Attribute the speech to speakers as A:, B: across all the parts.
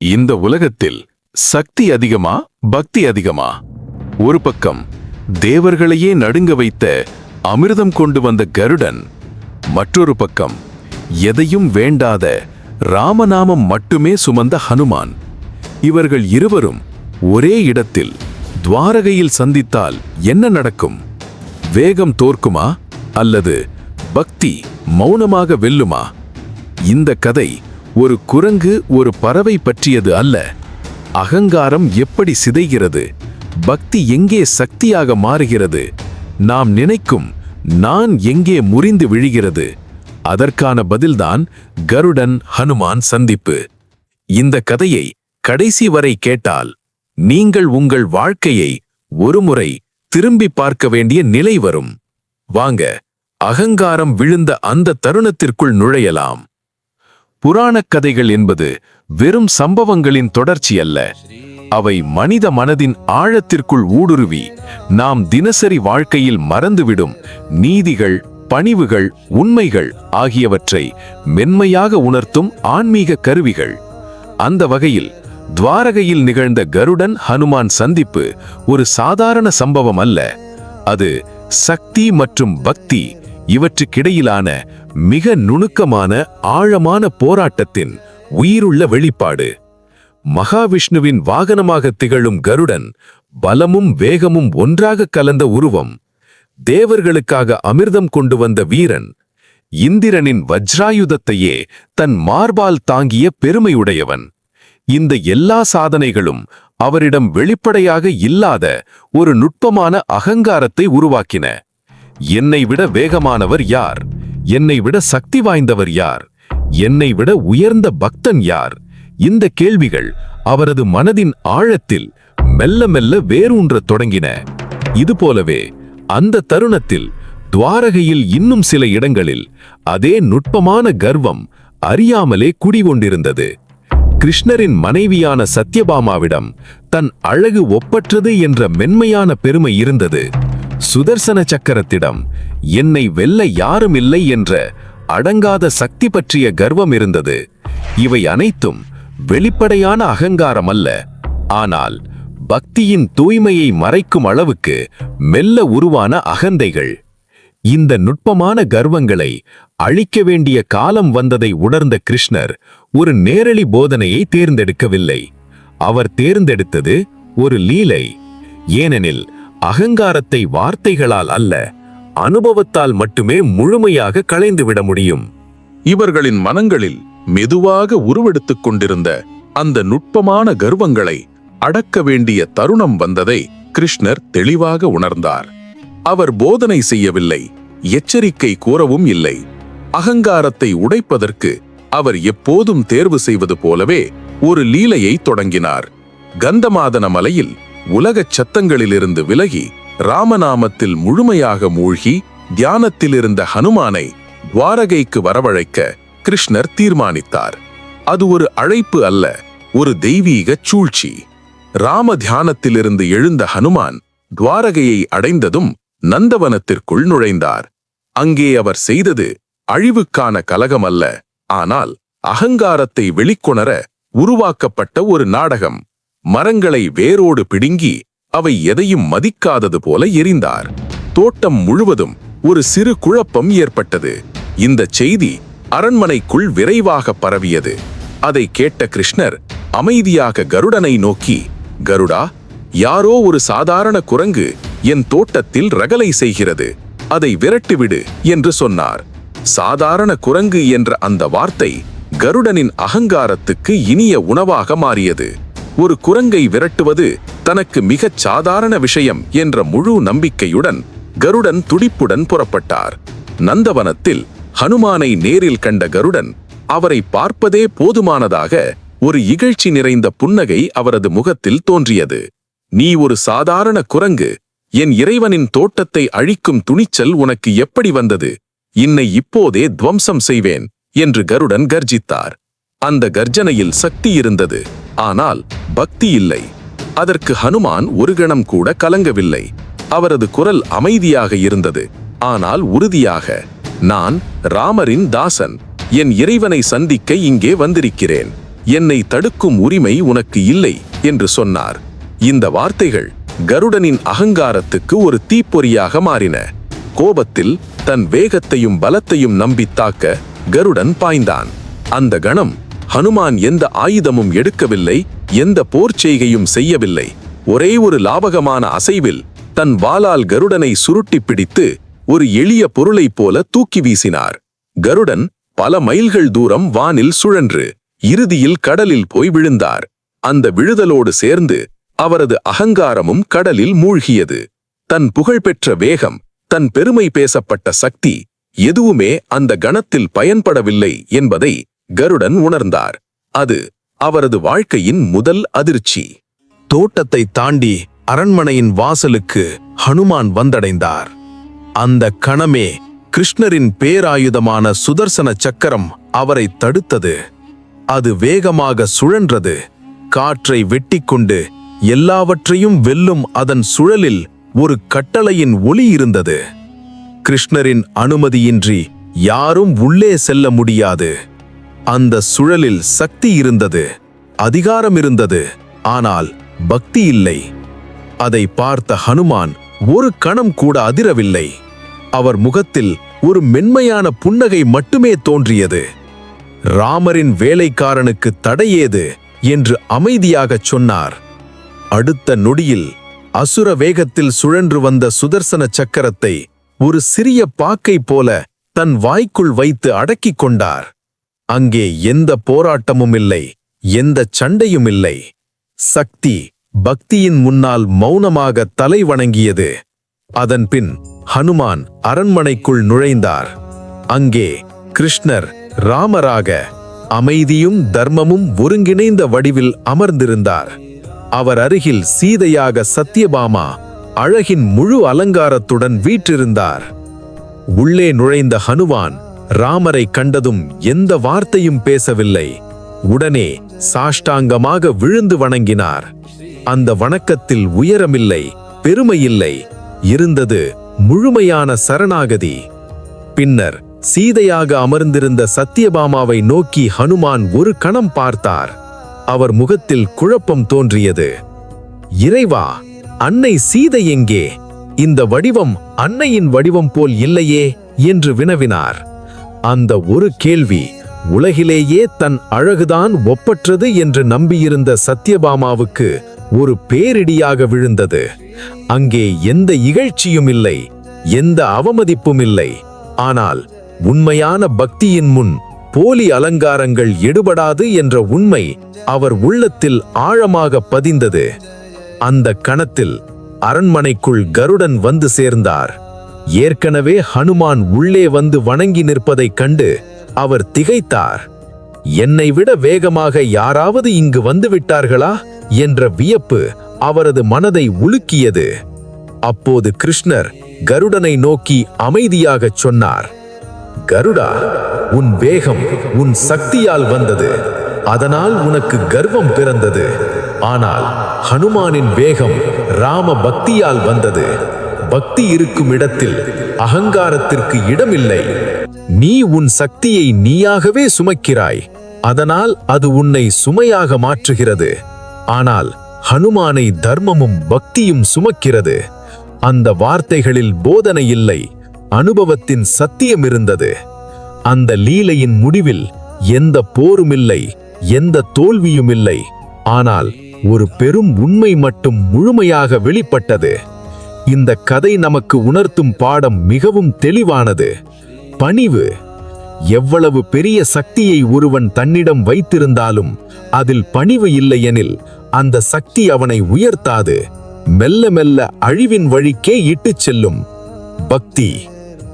A: இந்த உலகத்தில் சக்தி அதிகமா பக்தி அதிகமா? ஒரு பக்கம் தேவர்களையே நடுங்க வைத்த அமிர்தம் கொண்டு வந்த கருடன் மற்றொரு பக்கம் எதையும் வேண்டாத ராமநாமம் மட்டுமே சுமந்த ஹனுமான். இவர்கள் இருவரும் ஒரே இடத்தில் துவாரகையில் சந்தித்தால் என்ன நடக்கும்? வேகம் தோற்குமா அல்லது பக்தி மௌனமாக வெல்லுமா? இந்த கதை ஒரு குரங்கு ஒரு பறவை பற்றியது அல்ல. அகங்காரம் எப்படி சிதைகிறது? பக்தி எங்கே சக்தியாக மாறுகிறது? நாம் நினைக்கும் நான் எங்கே முறிந்து விழுகிறது? அதற்கான பதில்தான் கருடன் ஹனுமான் சந்திப்பு. இந்த கதையை கடைசி வரை கேட்டால் நீங்கள் உங்கள் வாழ்க்கையை ஒருமுறை திரும்பி பார்க்க வேண்டிய நிலை வரும். வாங்க அகங்காரம் விழுந்த அந்த தருணத்திற்குள் நுழையலாம். புராணக் கதைகள் என்பது வெறும் சம்பவங்களின் தொடர்ச்சி அல்ல. அவை மனித மனதின் ஆழத்திற்குள் ஊடுருவி நாம் தினசரி வாழ்க்கையில் மறந்துவிடும் நீதிகள் பணிவுகள் உண்மைகள் ஆகியவற்றை மென்மையாக உணர்த்தும் ஆன்மீக கருவிகள். அந்த வகையில் துவாரகையில் நிகழ்ந்த கருடன் ஹனுமான் சந்திப்பு ஒரு சாதாரண சம்பவம் அல்ல. அது சக்தி மற்றும் பக்தி இவற்றுக்கிடையிலான மிக நுணுக்கமான ஆழமான போராட்டத்தின் உயிருள்ள வெளிப்பாடு. மகாவிஷ்ணுவின் வாகனமாக திகழும் கருடன் பலமும் வேகமும் ஒன்றாக கலந்த உருவம். தேவர்களுக்காக அமிர்தம் கொண்டு வந்த வீரன் இந்திரனின் வஜ்ராயுதத்தையே தன் மார்பால் தாங்கிய பெருமையுடையவன். இந்த எல்லா சாதனைகளும் அவரிடம் வெளிப்படையாக இல்லாத ஒரு நுட்பமான அகங்காரத்தை உருவாக்கின. என்னை விட வேகமானவர் யார்? என்னை விட சக்தி வாய்ந்தவர் யார்? என்னை விட உயர்ந்த பக்தன் யார்? இந்த கேள்விகள் அவரது மனதின் ஆழத்தில் மெல்ல மெல்ல வேரூன்றத் தொடங்கின. இதுபோலவே அந்த தருணத்தில் துவாரகையில் இன்னும் சில இடங்களில் அதே நுட்பமான கர்வம் அறியாமலே குடிகொண்டிருந்தது. கிருஷ்ணரின் மனைவியான சத்யபாமாவிடம் தன் அழகு ஒப்பற்றது என்ற மென்மையான பெருமை இருந்தது. சுதர்சன சக்கரத்திடம் என்னை வெல்ல யாரும் இல்லை என்ற அடங்காத சக்தி பற்றிய கர்வம் இருந்தது. இவை அனைத்தும் வெளிப்படையான அகங்காரம் அல்ல. ஆனால் பக்தியின் தூய்மையை மறைக்கும் அளவுக்கு மெல்ல உருவான அகந்தைகள். இந்த நுட்பமான கர்வங்களை அழிக்க வேண்டிய காலம் வந்ததை உணர்ந்த கிருஷ்ணர் ஒரு நேரடி போதனையை தேர்ந்தெடுக்கவில்லை. அவர் தேர்ந்தெடுத்தது ஒரு லீலை. ஏனெனில் அகங்காரத்தை வார்த்தைகளால் அல்ல அனுபவத்தால் மட்டுமே முழுமையாக களைந்துவிட முடியும்.
B: இவர்களின் மனங்களில் மெதுவாக உருவெடுத்துக் கொண்டிருந்த அந்த நுட்பமான கர்வங்களை அடக்க வேண்டிய தருணம் வந்ததை கிருஷ்ணர் தெளிவாக உணர்ந்தார். அவர் போதனை செய்யவில்லை எச்சரிக்கை கூறவும் இல்லை. அகங்காரத்தை உடைப்பதற்கு அவர் எப்போதும் தேர்வு செய்வது போலவே ஒரு லீலையை தொடங்கினார். கந்தமாதன மலையில் உலகச் சத்தங்களிலிருந்து விலகி ராமநாமத்தில் முழுமையாக மூழ்கி தியானத்தில் இருந்த ஹனுமானை துவாரகைக்கு வரவழைக்க கிருஷ்ணர் தீர்மானித்தார். அது ஒரு அழைப்பு அல்ல ஒரு தெய்வீக சூழ்ச்சி. ராம தியானத்திலிருந்து எழுந்த ஹனுமான் துவாரகையை அடைந்ததும் நந்தவனத்திற்குள் நுழைந்தார். அங்கே அவர் செய்தது அழிவுக்கான கலகம் அல்ல ஆனால் அகங்காரத்தை வெளிக்கொணர உருவாக்கப்பட்ட ஒரு நாடகம். மரங்களை வேரோடு பிடுங்கி அவை எதையும் மதிக்காதது போல எரிந்தார். தோட்டம் முழுவதும் ஒரு சிறு குழப்பம் ஏற்பட்டது. இந்த செய்தி அரண்மனைக்குள் விரைவாக பரவியது. அதை கேட்ட கிருஷ்ணர் அமைதியாக கருடனை நோக்கி கருடா யாரோ ஒரு சாதாரண குரங்கு என் தோட்டத்தில் ரகலை செய்கிறது. அதை விரட்டிவிடு என்று சொன்னார். சாதாரண குரங்கு என்ற அந்த வார்த்தை கருடனின் அகங்காரத்துக்கு இனிய உணவாக மாறியது. ஒரு குரங்கை விரட்டுவது தனக்கு மிகச் சாதாரண விஷயம் என்ற முழு நம்பிக்கையுடன் கருடன் துடிப்புடன் புறப்பட்டார். நந்தவனத்தில் ஹனுமானை நேரில் கண்ட கருடன் அவரை பார்ப்பதே போதுமானதாக ஒரு இகழ்ச்சி நிறைந்த புன்னகை அவரது முகத்தில் தோன்றியது. நீ ஒரு சாதாரண குரங்கு என் இறைவனின் தோட்டத்தை அழிக்கும் துணிச்சல் உனக்கு எப்படி வந்தது? இன்னை இப்போதே துவம்சம் செய்வேன் என்று கருடன் கர்ஜித்தார். அந்த கர்ஜனையில் சக்தி இருந்தது. ஆனால் பக்தி இல்லை. அதற்கு ஹனுமான் ஒரு கணம் கூட கலங்கவில்லை. அவரது குரல் அமைதியாக இருந்தது. ஆனால் உறுதியாக நான் ராமரின் தாசன். என் இறைவனை சந்திக்க இங்கே வந்திருக்கிறேன். என்னை தடுக்கும் உரிமை உனக்கு இல்லை என்று சொன்னார். இந்த வார்த்தைகள் கருடனின் அகங்காரத்துக்கு ஒரு தீப்பொறியாக மாறின. கோபத்தில் தன் வேகத்தையும் பலத்தையும் நம்பி தாக்க கருடன் பாய்ந்தான். அந்த கணம் ஹனுமான் எந்த ஆயுதமும் எடுக்கவில்லை எந்த போர் செய்கையும் செய்யவில்லை. ஒரே ஒரு லாபகமான அசைவில் தன் வாளால் கருடனை சுருட்டி பிடித்து ஒரு எளிய பொருளைப் போல தூக்கி வீசினார். கருடன் பல மைல்கள் தூரம் வானில் சுழன்று இறுதியில் கடலில் போய் விழுந்தார். அந்த விழுதலோடு சேர்ந்து அவரது அகங்காரமும் கடலில் மூழ்கியது. தன் புகழ்பெற்ற வேகம் தன் பெருமை பேசப்பட்ட சக்தி எதுவுமே அந்த கணத்தில் பயன்படவில்லை என்பதை கருடன் உணர்ந்தார். அது அவரது வாழ்க்கையின் முதல் அதிர்ச்சி.
C: தோட்டத்தை தாண்டி அரண்மனையின் வாசலுக்கு ஹனுமான் வந்தடைந்தார். அந்த கணமே கிருஷ்ணரின் பேராயுதமான சுதர்சன சக்கரம் அவரை தடுத்தது. அது வேகமாக சுழன்றது. காற்றை வெட்டிக்கொண்டு எல்லாவற்றையும் வெல்லும் அதன் சுழலில் ஒரு கட்டளையின் ஒளி இருந்தது. கிருஷ்ணரின் அனுமதியின்றி யாரும் உள்ளே செல்ல முடியாது. அந்த சுழலில் சக்தி இருந்தது அதிகாரம் இருந்தது ஆனால் பக்தி இல்லை. அதை பார்த்த ஹனுமான் ஒரு கணம் கூட அதிரவில்லை. அவர் முகத்தில் ஒரு மென்மையான புன்னகை மட்டுமே தோன்றியது. ராமரின் வேலைக்காரனுக்கு தடையேது என்று அமைதியாகச் சொன்னார். அடுத்த நொடியில் அசுர வேகத்தில் சுழன்று வந்த சுதர்சன சக்கரத்தை ஒரு சிறிய பாக்கை போல தன் வாய்க்குள் வைத்து அடக்கிக் கொண்டார். அங்கே எந்த போராட்டமும் இல்லை எந்த சண்டையும் இல்லை. சக்தி பக்தியின் முன்னால் மௌனமாக தலை வணங்கியது. அதன்பின் ஹனுமான் அரண்மனைக்குள் நுழைந்தார். அங்கே கிருஷ்ணர் ராமராக அமைதியும் தர்மமும் ஒருங்கிணைந்த வடிவில் அமர்ந்திருந்தார். அவர் அருகில் சீதையாக சத்யபாமா அழகின் முழு அலங்காரத்துடன் வீற்றிருந்தார். உள்ளே நுழைந்த ஹனுமான் ராமரை கண்டதும் எந்த வார்த்தையும் பேசவில்லை. உடனே சாஷ்டாங்கமாக விழுந்து வணங்கினார். அந்த வணக்கத்தில் உயரமில்லை பெருமையில்லை இருந்தது முழுமையான சரணாகதி. பின்னர் சீதையாக அமர்ந்திருந்த சத்யபாமாவை நோக்கி ஹனுமான் ஒரு கணம் பார்த்தார். அவர் முகத்தில் குழப்பம் தோன்றியது. இறைவா அன்னை சீதை எங்கே? இந்த வடிவம் அன்னையின் வடிவம் போல் இல்லையே என்று வினவினார். அந்த ஒரு கேள்வி உலகிலேயே தன் அழகுதான் ஒப்பற்றது என்று நம்பியிருந்த சத்யபாமாவுக்கு ஒரு பேரிடியாக விழுந்தது. அங்கே எந்த இகழ்ச்சியும் இல்லை எந்த அவமதிப்பும் இல்லை. ஆனால் உண்மையான பக்தியின் முன் போலி அலங்காரங்கள் எடுபடாது என்ற உண்மை அவர் உள்ளத்தில் ஆழமாக பதிந்தது. அந்த கணத்தில் அரண்மனைக்குள் கருடன் வந்து சேர்ந்தார். ஏற்கனவே ஹனுமான் உள்ளே வந்து வணங்கி நிற்பதைக் கண்டு அவர் திகைத்தார். என்னை விட வேகமாக யாராவது இங்கு வந்துவிட்டார்களா என்ற வியப்பு அவரது மனதை உலுக்கியது. அப்போது கிருஷ்ணர் கருடனை நோக்கி அமைதியாகச் சொன்னார் கருடா உன் வேகம் உன் சக்தியால் வந்தது. அதனால் உனக்கு கர்வம் பிறந்தது. ஆனால் ஹனுமானின் வேகம் ராம பக்தியால் வந்தது. பக்தி இருக்கும் இடத்தில் அகங்காரத்திற்கு இடமில்லை. நீ உன் சக்தியை நீயாகவே சுமக்கிறாய். அதனால் அது உன்னை சுமையாக மாற்றுகிறது. ஆனால் ஹனுமானை தர்மமும் பக்தியும் சுமக்கிறது. அந்த வார்த்தைகளில் போதனை இல்லை அனுபவத்தின் சத்தியம் இருந்தது அந்த லீலையின் முடிவில் எந்த போரும் இல்லை எந்த தோல்வியும் இல்லை. ஆனால் ஒரு பெரும் உண்மை மட்டும் முழுமையாக வெளிப்பட்டது. இந்த கதை நமக்கு உணர்த்தும் பாடம் மிகவும் தெளிவானது. பணிவு. எவ்வளவு பெரிய சக்தியை ஒருவன் தன்னிடம் வைத்திருந்தாலும் அதில் பணிவு இல்லையெனில் அந்த சக்தி அவனை உயர்த்தாது. மெல்ல மெல்ல அழிவின் வழிக்கே இட்டுச் செல்லும். பக்தி.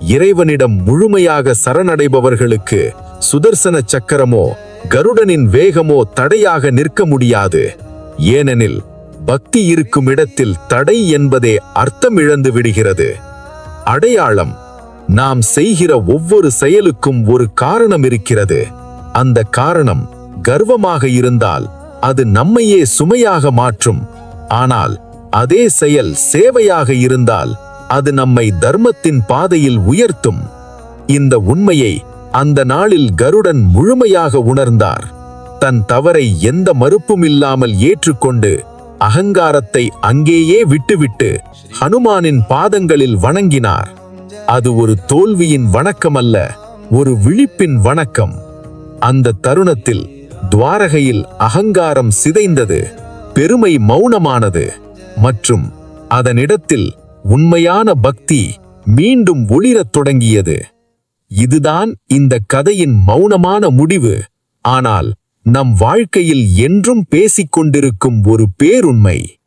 C: இறைவனிடம் முழுமையாக சரணடைபவர்களுக்கு சுதர்சன சக்கரமோ கருடனின் வேகமோ தடையாக நிற்க முடியாது. ஏனெனில் பக்தி இருக்கும் இடத்தில் தடை என்பதே அர்த்தம் இழந்து விடுகிறது. அடையாளம் நாம் செய்கிற ஒவ்வொரு செயலுக்கும் ஒரு காரணம் இருக்கிறது. அந்த காரணம் கர்வமாக இருந்தால் அது நம்மையே சுமையாக மாற்றும். ஆனால் அதே செயல் சேவையாக இருந்தால் அது நம்மை தர்மத்தின் பாதையில் உயர்த்தும். இந்த உண்மையை அந்த நாளில் கருடன் முழுமையாக உணர்ந்தார். தன் தவறை எந்த மறுப்பும் இல்லாமல் ஏற்றுக்கொண்டு அகங்காரத்தை அங்கேயே விட்டுவிட்டு ஹனுமானின் பாதங்களில் வணங்கினார். அது ஒரு தோல்வியின் வணக்கமல்ல ஒரு விழிப்பின் வணக்கம். அந்த தருணத்தில் துவாரகையில் அகங்காரம் சிதைந்தது பெருமை மௌனமானது மற்றும் அதனிடத்தில் உண்மையான பக்தி மீண்டும் ஒளிரத் தொடங்கியது. இதுதான் இந்த கதையின் மௌனமான முடிவு. ஆனால் நம் வாழ்க்கையில் என்றும் பேசிக் கொண்டிருக்கும் ஒரு பேருண்மை.